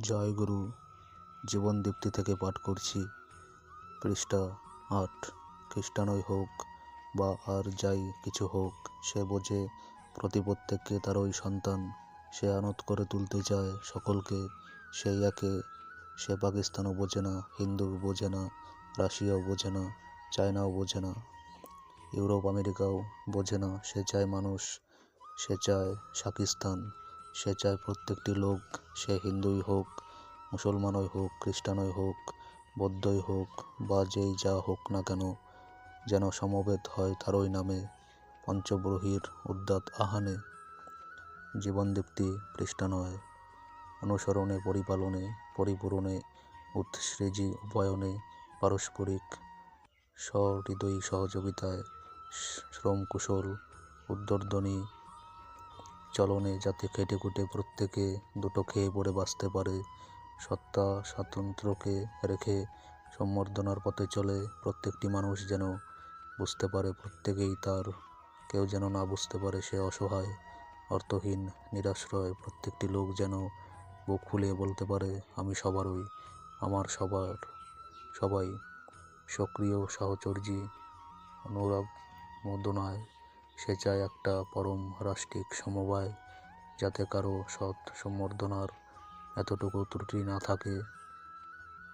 জয় গুরু, জীবন দীপ্তি থেকে পাঠ করছি। পৃষ্ঠা আট, খ্রিস্টানই হোক বা আর যাই কিছু হোক, সে বোঝে প্রতি প্রত্যেককে তারই সন্তান। সে আনত করে তুলতে চায় সকলকে সেই একে। সে পাকিস্তানও বোঝে না হিন্দু বোঝে না, রাশিয়াও বোঝে না, চায়নাও বোঝে না। ইউরোপ, আমেরিকাও বোঝে না, সে চায় মানুষ, সে চায় পাকিস্তান সে চায় প্রত্যেকটি লোক, সে হিন্দুই হোক, মুসলমানই হোক, খ্রিস্টানই হোক, বৌদ্ধই হোক, বা যেই যা হোক না কেন, যেন সমবেত হয় তারই নামে পঞ্চব্রহীর উদ্যাত আহানে জীবনদীপ্তি পৃষ্ঠা নয়, অনুসরণে, পরিপালনে, পরিপূরণে, উৎসৃজি, উপায়নে, পারস্পরিক, সহৃদয়ী সহযোগিতায় শ্রম কুশল উদ্যর্দনী চলনে যাতে খেটে খুটে প্রত্যেকে দুটো খেয়ে পড়ে বাঁচতে পারে। সত্তা স্বাতন্ত্র্যকে রেখে সম্বর্ধনার পথে চলে প্রত্যেকটি মানুষ যেন বুঝতে পারে প্রত্যেকেই তার, কেউ যেন না বুঝতে পারে সে অসহায়, অর্থহীন, নিরাশ্রয়। প্রত্যেকটি লোক যেন বুক খুলে বলতে পারে, আমি সবারই, আমার সবার, সবাই সক্রিয়, সাহচর্যী, অনুরাগ, মদনায়। সে চায় একটা পরম রাষ্ট্রিক সমবায়, যাতে কারও সৎ সম্বর্ধনার এতটুকু ত্রুটি না থাকে।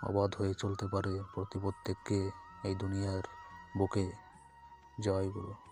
অবাধ হয়ে চলতে পারে প্রতি প্রত্যেককে এই দুনিয়ার বুকে। জয় গুরু।